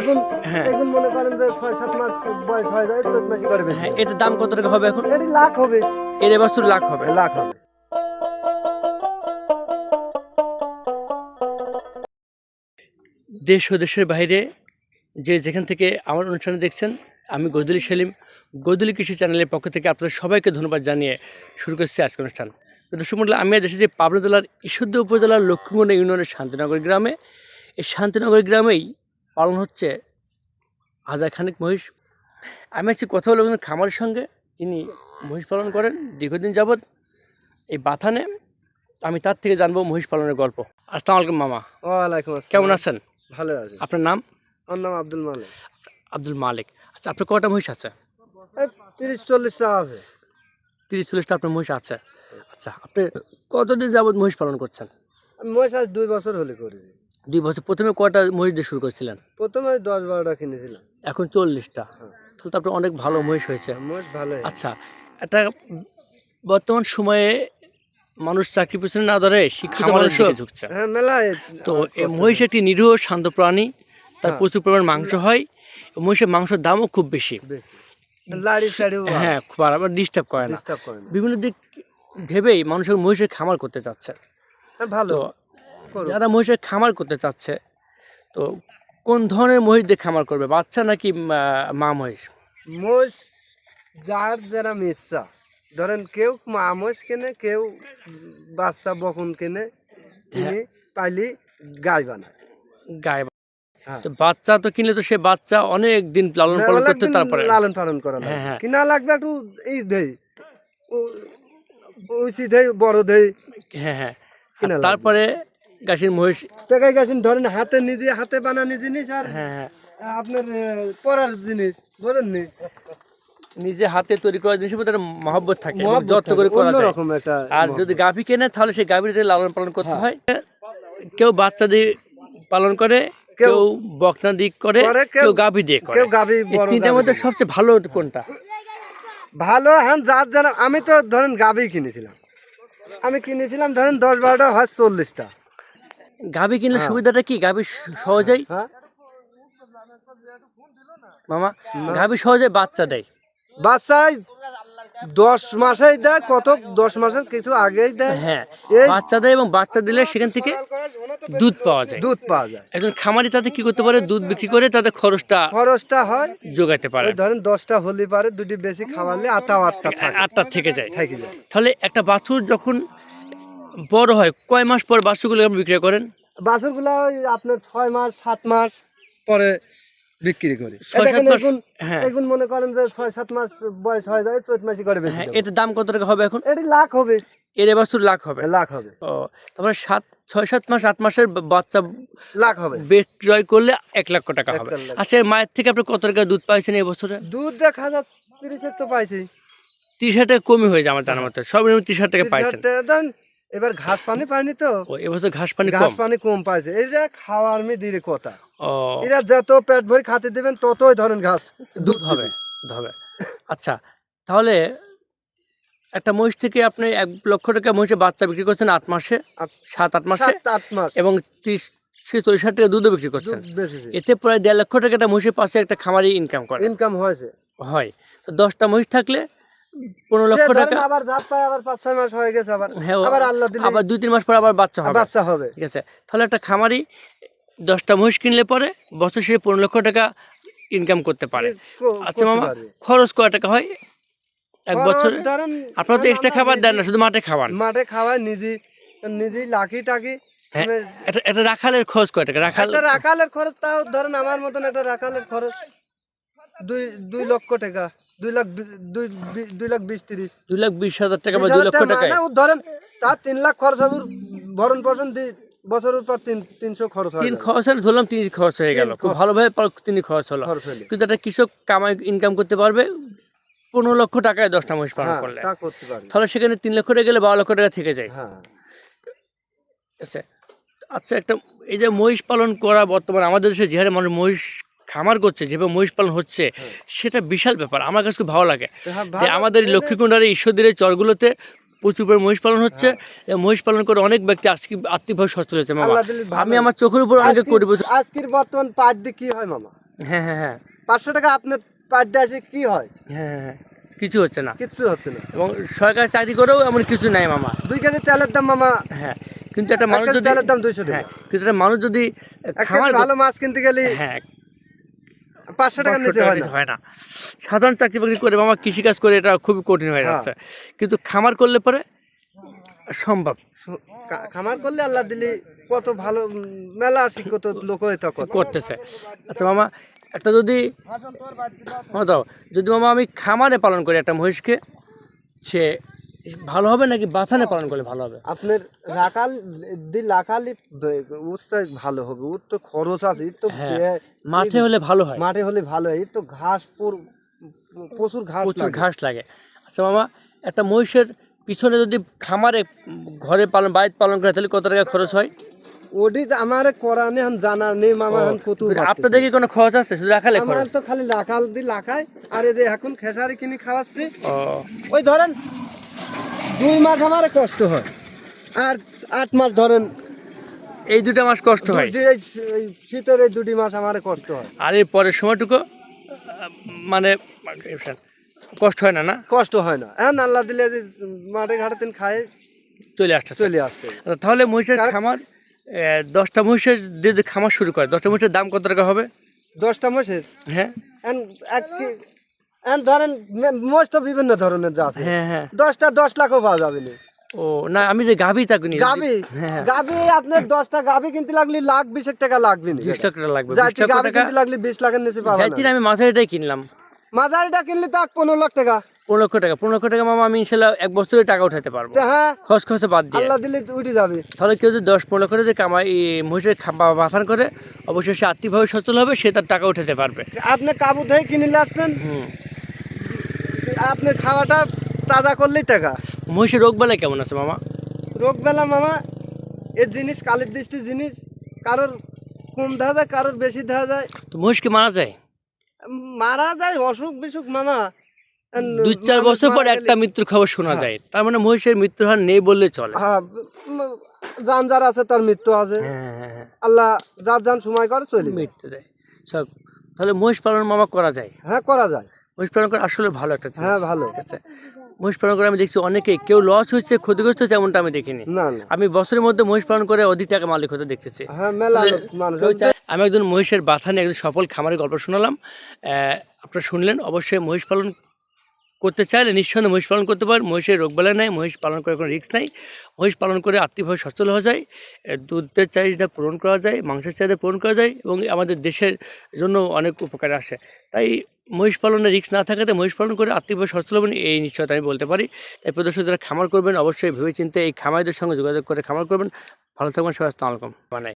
এখন হ্যাঁ। এখন মনে করেন যে ছয় সাত মাস বয়স হয়ে যায় চোদ্দ হ্যাঁ এটার দাম কত টাকা হবে এখন? এটি লাখ হবে। এর এবছর লাখ হবে। লাখ হবে। দেশ ও দেশের বাইরে যে যেখান থেকে আমার অনুষ্ঠানে দেখছেন আমি গদুলি সেলিম গদুলি কৃষি চ্যানেলের পক্ষ থেকে আপনাদের সবাইকে ধন্যবাদ জানিয়ে শুরু করছি আজকের অনুষ্ঠান। দর্শক মন্ডলী, আমি আজ এসেছি পাবনা জেলার ঈশ্বরদী উপজেলার লক্ষ্মীগঞ্জ ইউনিয়নের শান্তিনগর গ্রামে এই শান্তিনগর গ্রামেই পালন হচ্ছে হাজার খানিক মহিষ। আমি আজকে কথা বলব খামারের সঙ্গে যিনি মহিষ পালন করেন দীর্ঘদিন যাবৎ এই বাথানে। আমি তার থেকে জানব মহিষ পালনের গল্প। আসসালামু আলাইকুম মামা। ওয়ালাইকুম আসসালাম। কেমন আছেন? ভালো আছে। আপনার নাম? আমার নাম আব্দুল মালিক। আব্দুল মালিক। আচ্ছা আপনার কটা মহিষ আছে? তিরিশ চল্লিশটা আছে। তিরিশ চল্লিশটা আপনার মহিষ আছে। আচ্ছা আপনি কতদিন যাবৎ মহিষ পালন করছেন? আমি মহিষ আজ দুই বছর হলে করি। দুই বছর। প্রথমে কটা মহিষ দিয়ে শুরু করেছিলেন? প্রথমে দশ বারোটা কিনেছিলাম। এখন চল্লিশটা। তাহলে তো আপনার অনেক ভালো মহিষ হয়েছে। মহিষ ভালো আচ্ছা একটা বর্তমান সময়ে মানুষ চাকরি পিছনে না ধরে শিক্ষিত দিকে ঝুঁকছে। হ্যাঁ মেলায় তো এই মহিষ একটি নিরীহ শান্ত প্রাণী তার হ্যাঁ। প্রচুর পরিমাণ মাংস হয়। মহিষের মাংসের দামও খুব বেশি। বেশি। হ্যাঁ। খুব আর আবার ডিস্টার্ব করে না। ডিস্টার্ব করে না। বিভিন্ন দিক ভেবেই মানুষের মহিষের খামার করতে চাচ্ছে। হ্যাঁ, ভালো। যারা মহিষের খামার করতে চাচ্ছে তো কোন ধরনের মহিষ দিয়ে খামার করবে বাচ্চা নাকি মা মহিষ? মহিষ যার যারা ইচ্ছা ধরেন কেউ মা মহিষ কেনে কেউ বাচ্চা বকন কেনে তিনি পাইলি গাই বানায়। গায়ে হ্যাঁ। তো বাচ্চা তো কিনলে তো সে বাচ্চা অনেক দিন লালন পালন অনেক করতে তারপরে। লালন পালন করা হ্যাঁ, হ্যাঁ। কিনা লাগবে একটু এই দেই দেই বড় দেই। হ্যাঁ হ্যাঁ। তারপরে গাছের মহিষ। টাকায় গেছেন ধরেন হাতে নিজে হাতে বানানি জিনিস আর হ্যাঁ হ্যাঁ। আপনার পরার জিনিস বোঝেন নি নিজে হাতে তৈরি করা মধ্যে একটা মহব্বত থাকে যত্ন করে করা যায়। আর যদি গাভী কেনে তাহলে সেই গাভীর লালন পালন করতে হ্যাঁ। হয়। কেউ বাচ্চা দিয়ে পালন করে কেউ বকনা দিক করে কেউ গাভী দিয়ে করে। কেউ গাভী তিনটার মধ্যে সবচেয়ে ভালো কোনটা? ভালো হ্যাঁ যার জানা আমি তো ধরেন গাবি কিনেছিলাম। আমি কিনেছিলাম ধরেন দশ বারোটা হয় চল্লিশটা। গাভী কিনলে সুবিধাটা কি? গাভী সহজেই? হ্যাঁ। মামা গাভী সহজে বাচ্চা দেয়। বাচ্চায় দশ মাসেই দেয় কত দশ মাসের কিছু আগেই দেয়। হ্যাঁ বাচ্চা দেয় এবং বাচ্চা দিলে সেখান থেকে দুধ পাওয়া যায়। দুধ পাওয়া যায়। একজন খামারি তাতে কি করতে পারে? দুধ বিক্রি করে তাদের খরচটা খরচটা হয়। যোগাতে পারে। ধরেন দশটা হলে পারে দুটি বেশি খাওয়ালে আটা আটটা থাকে। আটটা থেকে যায়। থেকে যায়। তাহলে একটা বাছুর যখন বড় হয় কয় মাস পর বাছুরগুলো আপনি বিক্রি করেন? বাছুরগুলো ওই আপনার ছয় মাস সাত মাস পরে বিক্রি করি। এখন হ্যাঁ। এখন মনে করেন যে ছয় সাত মাস বয়স হয়ে যায় চৈত মাসি করে বেশি হ্যাঁ। এটার দাম কত টাকা হবে এখন? এটি লাখ হবে। এর বাছুর লাখ হবে? লাখ হবে। ও তারপরে সাত ছয় সাত মাস আট মাসের বাচ্চা লাখ হবে। বিক্রয় করলে এক লক্ষ টাকা হবে। আচ্ছা মায়ের থেকে আপনি কত টাকা দুধ পাইছেন এই বছরে? দুধ দেখা হাজার তিরিশের তো পাইছি। তিরিশ হাজার টাকা কমই হয়ে যায় আমার জানা মতো। সব হাজার টাকা তিরিশ পাইছেন। এবার ঘাস পানি পাইনি তো? এবছর ঘাস পানি ঘাস পানি কম পাইছে। এই যে খাওয়ার মি দিলে কথা এরা যত পেট ভরে খাতে দিবেন ততই ধরেন ঘাস দুধ হবে হবে। আচ্ছা তাহলে একটা মহিষ থেকে আপনি এক লক্ষ টাকা মহিষের বাচ্চা বিক্রি করছেন আট মাসে সাত আট মাসে আট মাস। এবং ত্রিশ থেকে চল্লিশ হাজার টাকা দুধও বিক্রি করছেন। এতে প্রায় দেড় লক্ষ টাকা একটা মহিষের পাশে একটা খামারি ইনকাম করে। ইনকাম হয়েছে। হয়। তো দশটা মহিষ থাকলে পনেরো লক্ষ টাকা। আবার ধাপ পায় আবার পাঁচ ছয় মাস হয়ে গেছে আবার। হ্যাঁ আবার আল্লাহ দিলে আবার দুই তিন মাস পর আবার বাচ্চা হবে। বাচ্চা হবে। ঠিক আছে। তাহলে একটা খামারি দশটা মহিষ কিনলে পরে বছর শেষে পনেরো লক্ষ টাকা ইনকাম করতে পারে। আচ্ছা মামা খরচ কয় টাকা হয় এক খরচ আপনারা তো এক্সট্রা খাবার দেন না শুধু মাঠে খাওয়ান। মাঠে খাওয়াই নিজে নিজেই লাখি টাকি। হ্যাঁ, এটা এটা রাখালের খরচ কয় টাকা? রাখাল রাখালের খরচ তাও ধরেন আমার মতন একটা রাখালের খরচ দুই দুই লক্ষ টাকা। দুই লাখ দুই লাখ বিশ তিরিশ। দুই লাখ বিশ হাজার টাকা বা দুই লক্ষ টাকা মানে ধরেন তার তিন লাখ খরচ হবে ভরণ পোষণ বছরের পর তিন তিনশো খরচ তিন খরচ হলে ধরলাম তিন খরচ হয়ে গেল। খুব ভালোভাবে তিনি খরচ হলো। কিন্তু একটা কৃষক কামাই ইনকাম করতে পারবে পনেরো লক্ষ টাকায় দশটা মহিষ পালন হ্যাঁ করলে। তাহলে সেখানে তিন লক্ষ টাকা গেলে বারো লক্ষ টাকা থেকে যায়। হ্যাঁ। আছে আচ্ছা একটা এই যে মহিষ পালন করা বর্তমানে আমাদের দেশে যে হারে মানুষ মহিষ খামার করছে যেভাবে মহিষ পালন হচ্ছে সেটা বিশাল ব্যাপার। আমার কাছে খুব ভালো লাগে হ্যাঁ, যে আমাদের এই লক্ষ্মীকুণ্ডার এই ঈশ্বরদের চরগুলোতে প্রচুর পরিমাণে মহিষ পালন হচ্ছে মহিষ পালন করে অনেক ব্যক্তি আজকে আর্থিকভাবে হয়েছে মামা। আমি আমার চোখের উপর অনেকে করি আজকের বর্তমান পাট দিয়ে কি হয় মামা? হ্যাঁ হ্যাঁ হ্যাঁ। পাঁচশো টাকা আপনার পার ডে আছে কি হয়? হ্যাঁ হ্যাঁ, হ্যাঁ। কিছু হচ্ছে না। কিছু হচ্ছে না। এবং সরকারি চাকরি করেও এমন কিছু নাই মামা। দুই কেজি তেলের দাম মামা। হ্যাঁ কিন্তু একটা মানুষ যদি তেলের দাম দুইশো হ্যাঁ কিন্তু একটা মানুষ যদি খামার ভালো মাছ কিনতে গেলে হ্যাঁ পাঁচশো টাকা নিচে হয় না। হয় সাধারণ চাকরি বাকরি করে মামা কৃষিকাজ করে এটা খুবই কঠিন হয়ে হ্যাঁ। যাচ্ছে কিন্তু খামার করলে পরে সম্ভব। খামার করলে আল্লাহ দিলি কত ভালো মেলা শিক্ষিত লোক হয়ে তখন। করতেছে। আচ্ছা মামা একটা যদি হ্যাঁ দাও যদি মামা আমি খামারে পালন করি একটা মহিষকে সে ভালো হবে নাকি বাথানে পালন করলে ভালো হবে? আপনার রাখাল দি রাখালি উৎসাহ ভালো হবে ওর তো খরচ আছে তো হ্যাঁ, মাঠে হলে ভালো হয়। মাঠে হলে ভালো হয় তো ঘাস পুর- প্রচুর ঘাস প্রচুর ঘাস লাগে। আচ্ছা মামা একটা মহিষের পিছনে যদি খামারে ঘরে পালন বাড়িতে পালন করে তাহলে কত টাকা খরচ হয়? ওডি আমার করা নেই এখন জানা নেই মামা এখন কত আপনাদের কি কোনো খরচ আছে শুধু রাখালে আমার তো খালি রাখাল দি লাখাই আর এই যে এখন খেসারি কিনে খাওয়াচ্ছি। ওই ধরেন দুই মাস আমার কষ্ট হয়। আর আট মাস ধরেন এই দুটা মাস কষ্ট হয়? এই এই শীতের এই দুটি মাস আমার কষ্ট হয়। আর এর পরের সময়টুকু মানে কষ্ট হয় না না? কষ্ট হয় না। এখন আল্লাহ দিলে মাঠে ঘাটে দিন খায় চলে আসতেছে। চলে আসছে। আচ্ছা, তাহলে মহিষের খামার দশটা মহিষের যদি খামার শুরু করে দশটা মহিষের দাম কত টাকা হবে? দশটা মহিষের? হ্যাঁ। এক ধরেন মোষ তো বিভিন্ন ধরনের আছে হ্যাঁ হ্যাঁ। দশটা দশ লাখও পাওয়া যাবে না। ও না আমি যে গাভি তাকে নিয়ে গাবি হ্যাঁ গাবি আপনার দশটা গাবি কিনতে লাগলে লাখ বিশেক টাকা লাগবে না। বিশ টাকা লাগবে কিনতে লাগলে বিশ লাখের নিচে আমি মাঝারিটাই কিনলাম। মাঝারিটা কিনলে তাক পনেরো লাখ টাকা। পনেরো লক্ষ টাকা পনেরো লক্ষ টাকা মামা আমি ইনশাল্লাহ এক বছরে টাকা উঠাতে পারব। হ্যাঁ। খরচ খরচে বাদ দিয়ে। আল্লাহ দিলে উঠে যাবে। তাহলে কেউ যদি দশ পনেরো করে কামাই মহিষের বাথান করে অবশ্যই সে আর্থিকভাবে সচল হবে সে তার টাকা উঠাতে পারবে। আপনি কাবু থেকে কিনে আসবেন। হুম। আপনি খাওয়াটা তাজা করলেই টাকা মহিষের রোগ বেলায় কেমন আছে মামা? রোগ বেলা মামা এর জিনিস কালের দৃষ্টি জিনিস কারোর কম দেখা যায় কারোর বেশি দেখা যায়। তো মহিষকে মারা যায়? মারা যায় অসুখ বিসুখ মামা। দুই চার বছর পর একটা মৃত্যুর খবর শোনা হ্যাঁ। যায়। তার মানে মহিষের মৃত্যুর হার নেই বললে চলে। হ্যাঁ যান যার আছে তার মৃত্যু আছে। হ্যাঁ হ্যাঁ হ্যাঁ। আল্লাহ যার যান সময় করে চলে মৃত্যু দেয়। সব তাহলে মহিষ পালন মামা করা যায়? হ্যাঁ করা যায়। মহিষ পালন করা আসলে ভালো একটা জিনিস। হ্যাঁ ভালো। ঠিক আছে? মহিষ পালন করে আমি দেখছি অনেকে কেউ লস হচ্ছে ক্ষতিগ্রস্ত হচ্ছে এমনটা আমি দেখিনি। আমি বছরের মধ্যে মহিষ পালন করে অধিক টাকা মালিক হতে দেখতেছি। হ্যাঁ আমি একজন মহিষের বাথা নিয়ে একজন সফল খামারের গল্প শোনালাম। আপনারা শুনলেন অবশ্যই মহিষ পালন করতে চাইলে নিঃসন্দেহে মহিষ পালন করতে পারেন। মহিষের রোগ রোগবেলা নাই মহিষ পালন করে কোনো রিস্ক নাই। মহিষ পালন করে আর্থিকভাবে সচ্ছল হওয়া যায় দুধের চাহিদা পূরণ করা যায় মাংসের চাহিদা পূরণ করা যায় এবং আমাদের দেশের জন্য অনেক উপকারে আসে। তাই মহিষ পালনের রিক্স না থাকাতে মহিষ পালন করে আর্থিকভাবে সচ্ছল হবেন, এই নিশ্চয়তা আমি বলতে পারি। তাই প্রদর্শক যারা খামার করবেন, অবশ্যই ভেবেচিন্তে এই খামারিদের সঙ্গে যোগাযোগ করে খামার করবেন। ভালো থাকবেন সবাই আসসালাম আলাইকুম। বানাই